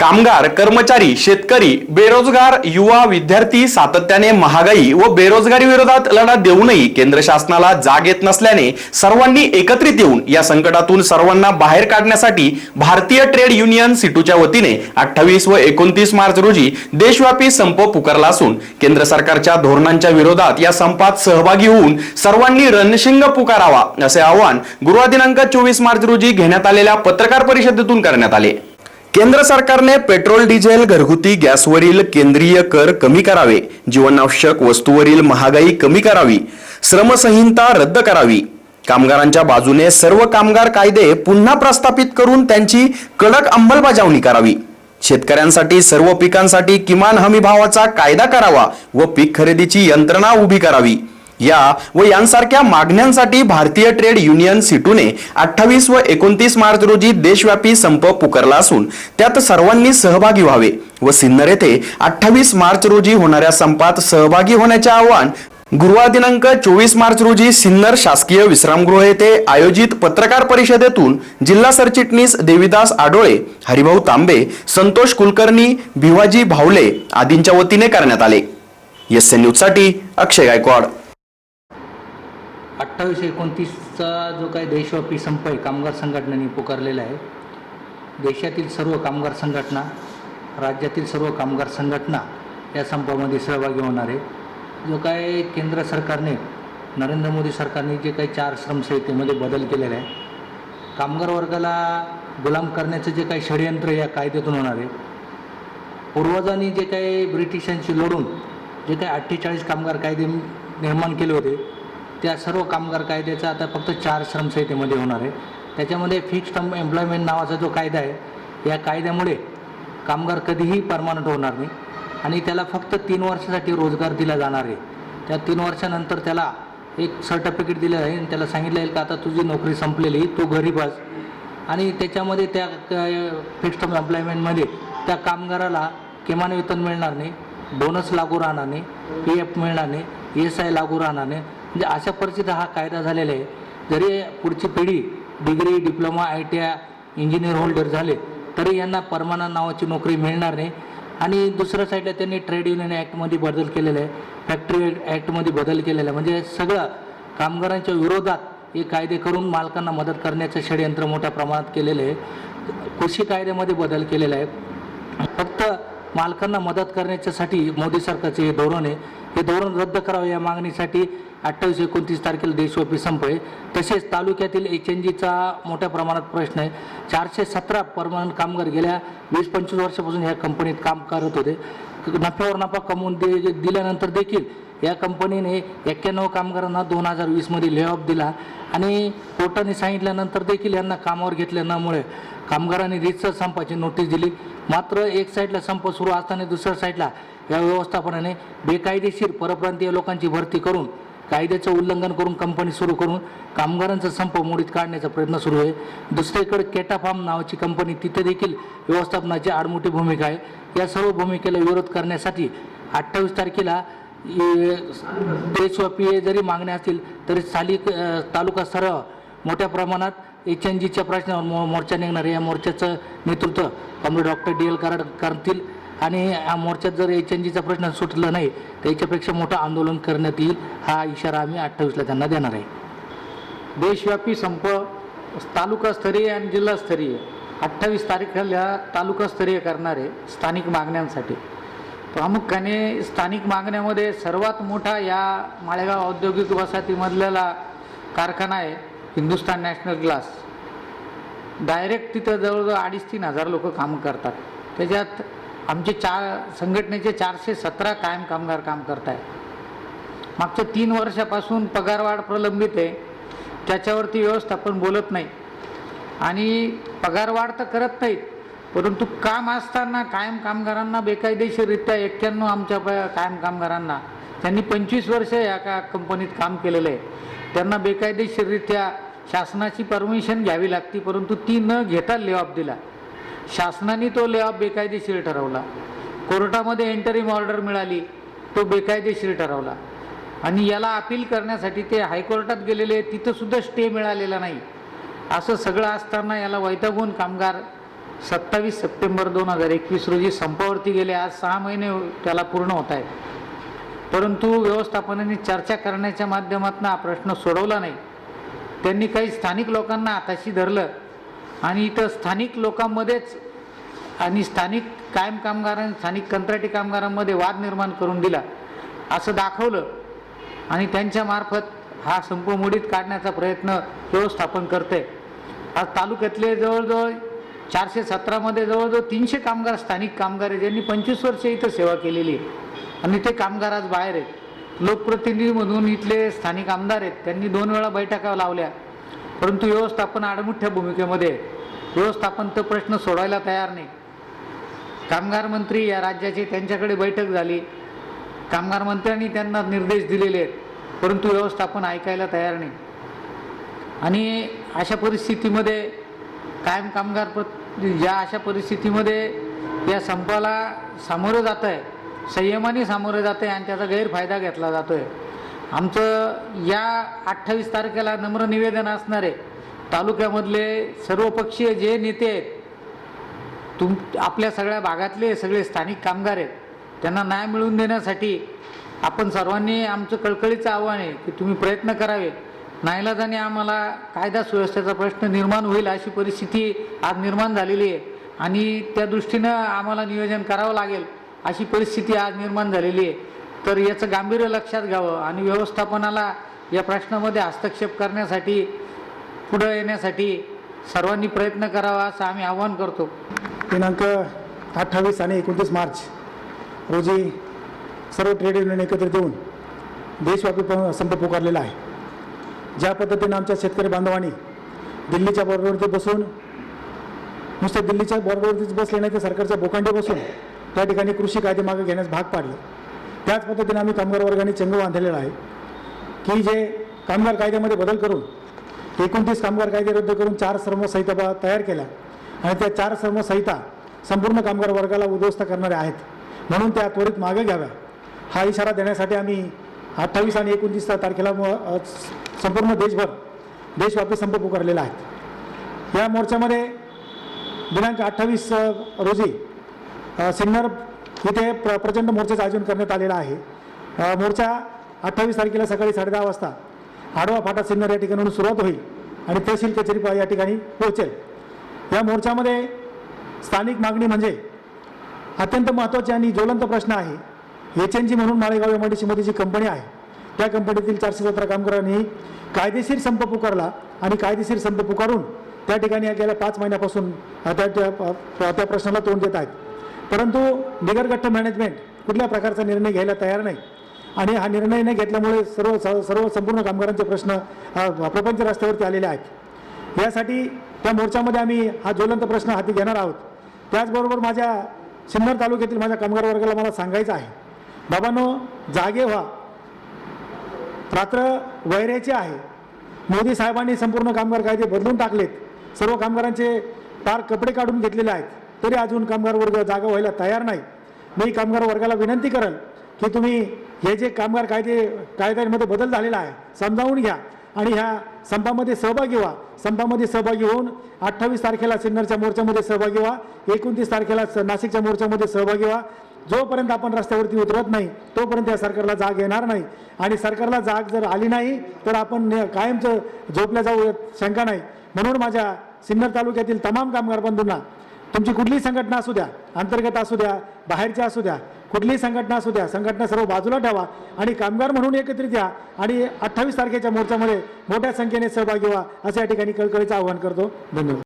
कामगार कर्मचारी शेतकरी बेरोजगार युवा विद्यार्थी सातत्याने महागाई व बेरोजगारी विरोधात लढा देऊनही केंद्र शासनाला जाग येत नसल्याने सर्वांनी एकत्रित येऊन या संकटातून सर्वांना बाहेर काढण्यासाठी भारतीय ट्रेड युनियन सिटूच्या वतीने अठ्ठावीस व एकोणतीस मार्च रोजी देशव्यापी संप पुकारला असून केंद्र सरकारच्या धोरणांच्या विरोधात या संपात सहभागी होऊन सर्वांनी रणशिंग पुकारावा असे आवाहन गुरुवार दिनांक चोवीस मार्च रोजी घेण्यात आलेल्या पत्रकार परिषदेतून करण्यात आले. केंद्र सरकारने पेट्रोल डिझेल घरगुती गॅसवरील केंद्रीय कर कमी करावे जीवनावश्यक वस्तूवरील महागाई कमी करावी श्रमसंहिता रद्द करावी. कामगारांच्या बाजूने सर्व कामगार कायदे पुन्हा प्रस्थापित करून त्यांची कडक अंमलबजावणी करावी. शेतकऱ्यांसाठी सर्व पिकांसाठी किमान हमी भावाचा कायदा करावा व पीक खरेदीची यंत्रणा उभी करावी. या व यांसारख्या मागण्यांसाठी भारतीय ट्रेड युनियन सिटूने अठ्ठावीस व एकोणतीस मार्च रोजी देशव्यापी संप पुकारला असून त्यात सर्वांनी सहभागी व्हावे व सिन्नर येथे अठ्ठावीस मार्च रोजी होणाऱ्या संपात सहभागी होण्याचे आवाहन गुरुवार दिनांक चोवीस मार्च रोजी सिन्नर शासकीय विश्रामगृह येथे आयोजित पत्रकार परिषदेतून जिल्हा सरचिटणीस देविदास आडोळे हरिभाऊ तांबे संतोष कुलकर्णी भिवाजी भावले आदींच्या वतीने करण्यात आले. एस एन न्यूजसाठी अक्षय गायकवाड. अठ्ठावीस एकोणतीसचा जो काही देशव्यापी संप आहे कामगार संघटनेने पुकारलेला आहे देशातील सर्व कामगार संघटना राज्यातील सर्व कामगार संघटना या संपामध्ये सहभागी होणार आहे. जो काय केंद्र सरकारने नरेंद्र मोदी सरकारने जे काही चार श्रमसंहितेमध्ये बदल केलेले आहे कामगार वर्गाला गुलाम करण्याचं जे काही षडयंत्र या कायद्यातून होणार आहे पूर्वजांनी जे काही ब्रिटिशांशी लढून जे काही अठ्ठेचाळीस कामगार कायदे निर्माण केले होते त्या सर्व कामगार कायद्याचा आता फक्त चार श्रमसंहितेमध्ये होणार आहे. त्याच्यामध्ये फिक्स्ड टर्म एम्प्लॉयमेंट नावाचा जो कायदा आहे या कायद्यामुळे कामगार कधीही परमानंट होणार नाही आणि त्याला फक्त तीन वर्षासाठी रोजगार दिला जाणार आहे. त्या तीन वर्षानंतर त्याला एक सर्टिफिकेट दिलं आहे आणि त्याला सांगितलं जाईल का आता तुझी नोकरी संपलेली तू घरी बस. आणि त्याच्यामध्ये त्या फिक्स्ड टर्म एम्प्लॉयमेंटमध्ये त्या कामगाराला किमान वेतन मिळणार नाही बोनस लागू राहणार नाही पी एफ मिळणार नाही ई एस आय लागू राहणार नाही. म्हणजे अशा परिस्थितीत हा कायदा झालेला आहे. जरी पुढची पिढी degree diploma I T I engineer holder झाले तरी यांना परमानंट नावाची नोकरी मिळणार नाही. आणि दुसऱ्या साईडला त्यांनी ट्रेड युनियन ॲक्टमध्ये बदल केलेला आहे. फॅक्टरी ॲक्टमध्ये बदल केलेला आहे. म्हणजे सगळं कामगारांच्या विरोधात हे कायदे करून मालकांना मदत करण्याचं षडयंत्र मोठ्या प्रमाणात केलेलं आहे. कृषी कायद्यामध्ये बदल केलेला आहे. फक्त मालकांना मदत करण्याच्यासाठी मोदी सरकारचे हे धोरण आहे. हे धोरण रद्द करावे या मागणीसाठी अठ्ठावीस एकोणतीस तारखेला देशव्यापी संप आहे तसेच तालुक्यातील एच एन जीचा मोठ्या प्रमाणात प्रश्न आहे. चारशे सतरा परमनंट कामगार गेल्या वीस पंचवीस वर्षापासून ह्या कंपनीत काम करत होते. नफ्यावर नफा कमवून दे दिल्यानंतर देखील या कंपनीने एक्क्याण्णव कामगारांना दोन हजार वीसमध्ये लेऑफ दिला. आणि कोर्टाने सांगितल्यानंतर देखील यांना कामावर घेतल्या नमुळे कामगारांनी रितसर संपाची नोटीस दिली. मात्र एक साईडला संप सुरू असताना दुसऱ्या साईडला या व्यवस्थापनाने बेकायदेशीर परप्रांतीय लोकांची भरती करून कायद्याचं उल्लंघन करून कंपनी सुरू करून कामगारांचा संप मोडीत काढण्याचा प्रयत्न सुरू आहे. दुसरीकडे केटा फार्म नावाची कंपनी तिथे देखील व्यवस्थापनाची आडमोठी भूमिका आहे. या सर्व भूमिकेला विरोध करण्यासाठी अठ्ठावीस तारखेला हे देशव्यापी जरी मागण्या असतील तरी स्थानिक तालुका सराव मोठ्या प्रमाणात एच एन जीच्या प्रश्नावर मो मोर्चा निघणार या मोर्चाचं नेतृत्व comrade doctor D L Karad करतील. आणि या मोर्चात जर एच एन जीचा प्रश्न सुटला नाही तर याच्यापेक्षा मोठं आंदोलन करण्यात येईल हा इशारा आम्ही अठ्ठावीसला त्यांना देणार आहे. देशव्यापी संप तालुकास्तरीय आणि जिल्हास्तरीय. अठ्ठावीस तारखेला तालुकास्तरीय करणारे स्थानिक मागण्यांसाठी. प्रामुख्याने स्थानिक मागण्यामध्ये सर्वात मोठा या माळेगाव औद्योगिक वसाहतीमधलेला कारखाना आहे हिंदुस्तान नॅशनल ग्लास. डायरेक्ट तिथं जवळजवळ अडीच तीन हजार लोक काम करतात. त्याच्यात आमचे चार संघटनेचे चारशे सतरा कायम कामगार काम करत आहेत मागच्या तीन वर्षापासून पगारवाढ प्रलंबित आहे. त्याच्यावरती व्यवस्थापन बोलत नाही. आणि पगारवाढ तर करत नाहीत परंतु काम असताना कायम कामगारांना बेकायदेशीररित्या एक्क्याण्णव आमच्या प- कायम कामगारांना त्यांनी पंचवीस वर्ष या का कंपनीत काम केलेलं आहे. त्यांना बेकायदेशीररित्या शासनाची परमिशन घ्यावी लागती परंतु ती न घेता ले दिला. शासनाने तो ले ऑफ बेकायदेशीर ठरवला. कोर्टामध्ये एंटरिम ऑर्डर मिळाली तो बेकायदेशीर ठरवला. आणि याला अपील करण्यासाठी ते हायकोर्टात गेलेले तिथंसुद्धा स्टे मिळालेला नाही. असं सगळं असताना याला वैतागून कामगार सत्तावीस सप्टेंबर दोन हजार एकवीस रोजी संपावरती गेले. आज सहा महिने त्याला पूर्ण होत आहेत. परंतु व्यवस्थापनाने चर्चा करण्याच्या माध्यमातून हा प्रश्न सोडवला नाही. त्यांनी काही स्थानिक लोकांना हाताशी धरलं. आणि इथं स्थानिक लोकांमध्येच आणि स्थानिक कायम कामगारां स्थानिक कंत्राटी कामगारांमध्ये वाद निर्माण करून दिला असं दाखवलं. आणि त्यांच्यामार्फत हा संप मोडीत काढण्याचा प्रयत्न व्यवस्थापन करते आज तालुक्यातले जवळजवळ चारशे सतरामध्ये जवळजवळ तीनशे कामगार स्थानिक कामगार आहेत ज्यांनी पंचवीस वर्षे इथं सेवा केलेली आहे. आणि ते कामगार आज बाहेर आहेत. लोकप्रतिनिधीमधून इथले स्थानिक आमदार आहेत त्यांनी दोन वेळा बैठका लावल्या. परंतु व्यवस्थापन आडमुठ्या भूमिकेमध्ये व्यवस्थापन तर प्रश्न सोडवायला तयार नाही. कामगार मंत्री या राज्याची त्यांच्याकडे बैठक झाली. कामगार मंत्र्यांनी त्यांना निर्देश दिलेले आहेत परंतु व्यवस्थापन ऐकायला तयार नाही. आणि अशा परिस्थितीमध्ये कायम कामगार प्र या अशा परिस्थितीमध्ये या संपाला सामोरं जात आहे संयमाने सामोरं जात आहे आणि त्याचा गैरफायदा घेतला जातो आहे आमचं या अठ्ठावीस तारखेला नम्र निवेदन असणार आहे. तालुक्यामधले सर्वपक्षीय जे नेते आहेत तुम आपल्या सगळ्या भागातले सगळे स्थानिक कामगार आहेत त्यांना न्याय मिळवून देण्यासाठी आपण सर्वांनी आमचं कळकळीचं आव्हान आहे की तुम्ही प्रयत्न करावे. नाईलाजाने आम्हाला कायदा सुव्यवस्थेचा प्रश्न निर्माण होईल अशी परिस्थिती आज निर्माण झालेली आहे. आणि त्या दृष्टीनं आम्हाला नियोजन करावं लागेल अशी परिस्थिती आज निर्माण झालेली आहे. तर याचं गांभीर्य लक्षात घ्यावं आणि व्यवस्थापनाला या प्रश्नामध्ये हस्तक्षेप करण्यासाठी पुढं येण्यासाठी सर्वांनी प्रयत्न करावा असं आम्ही आवाहन करतो. दिनांक अठ्ठावीस आणि एकोणतीस मार्च रोजी सर्व ट्रेड युनियन एकत्रित येऊन देशव्यापी संप पुकारलेला आहे. ज्या पद्धतीनं आमच्या शेतकरी बांधवांनी दिल्लीच्या बॉर्डरवरती बसून नुसतं दिल्लीच्या बॉर्डरवरतीच बसले नाही तर सरकारच्या बोकांडे बसून त्या ठिकाणी कृषी कायदे मागे घेण्यास भाग पाडले. त्याच पद्धतीने आम्ही कामगार वर्गाने चंग बांधलेला आहे की जे कामगार कायद्यामध्ये बदल करून एकोणतीस कामगार कायदे रद्द करून चार सर्व संहिता तयार केल्या आणि त्या चार सर्व संहिता संपूर्ण कामगार वर्गाला उद्ध्वस्त करणाऱ्या आहेत. म्हणून त्या त्वरित मागे घ्याव्या. हा इशारा देण्यासाठी आम्ही अठ्ठावीस आणि एकोणतीस तारखेला संपूर्ण देशभर देशव्यापी संप पुकारलेला आहे. या मोर्चामध्ये दिनांक अठ्ठावीस रोजी सिन्नर इथे प्र प्रचंड मोर्चाचं आयोजन करण्यात आलेलं आहे. मोर्चा अठ्ठावीस तारखेला सकाळी साडेदहा वाजता आडवा फाटा सिन्नर या ठिकाणाहून सुरुवात होईल आणि तहसील कचेरी या ठिकाणी पोहोचेल. या मोर्चामध्ये स्थानिक मागणी म्हणजे अत्यंत महत्त्वाची आणि ज्वलंत प्रश्न आहे. एच एन जी म्हणून माळेगाव एम आय डी सीमध्ये जी कंपनी आहे. त्या कंपनीतील चारशे सतरा कामगारांनी कायदेशीर संप पुकारला आणि कायदेशीर संप पुकारून त्या ठिकाणी गेल्या पाच महिन्यापासून त्या त्या त्या प्रश्नाला तोंड देत आहेत. परंतु निगरगट्ट मॅनेजमेंट कुठल्या प्रकारचा निर्णय घ्यायला तयार नाही. आणि हा निर्णय न घेतल्यामुळे सर्व स- सर्व संपूर्ण कामगारांचे प्रश्न प्रपंच रस्त्यावरती आलेले आहेत. यासाठी त्या मोर्चामध्ये आम्ही हा ज्वलंत प्रश्न हाती घेणार आहोत. त्याचबरोबर माझ्या सिन्नर तालुक्यातील माझ्या कामगार वर्गाला मला सांगायचं आहे. बाबांनो जागे व्हा. रात्र वैऱ्याचे आहे. मोदी साहेबांनी संपूर्ण कामगार कायदे बदलून टाकलेत. सर्व कामगारांचे पार कपडे काढून घेतलेले आहेत. तरी अजून कामगार वर्ग जागा व्हायला तयार नाही. मी कामगार वर्गाला विनंती करेल की तुम्ही हे जे कामगार कायदे कायद्यांमध्ये बदल झालेला आहे समजावून घ्या आणि ह्या संपामध्ये सहभागी व्हा. संपामध्ये सहभागी होऊन अठ्ठावीस तारखेला सिन्नरच्या मोर्चामध्ये सहभागी व्हा. एकोणतीस तारखेला नाशिकच्या मोर्चामध्ये सहभागी व्हा. जोपर्यंत आपण रस्त्यावरती उतरत नाही तोपर्यंत या सरकारला जाग येणार नाही. आणि सरकारला जाग जर आली नाही तर आपण कायमचं झोपल्या जाऊ शंका नाही. म्हणून माझ्या सिन्नर तालुक्यातील तमाम कामगार बंधूंना तुमची कुठलीही संघटना असू द्या अंतर्गत असू द्या बाहेरच्या असू द्या कुठलीही संघटना असू द्या संघटना सर्व बाजूला ठेवा आणि कामगार म्हणून एकत्रित या आणि अठ्ठावीस तारखेच्या मोर्चामध्ये मोठ्या संख्येने सहभागी व्हा असं या ठिकाणी कळकळीचं आवाहन करतो. धन्यवाद.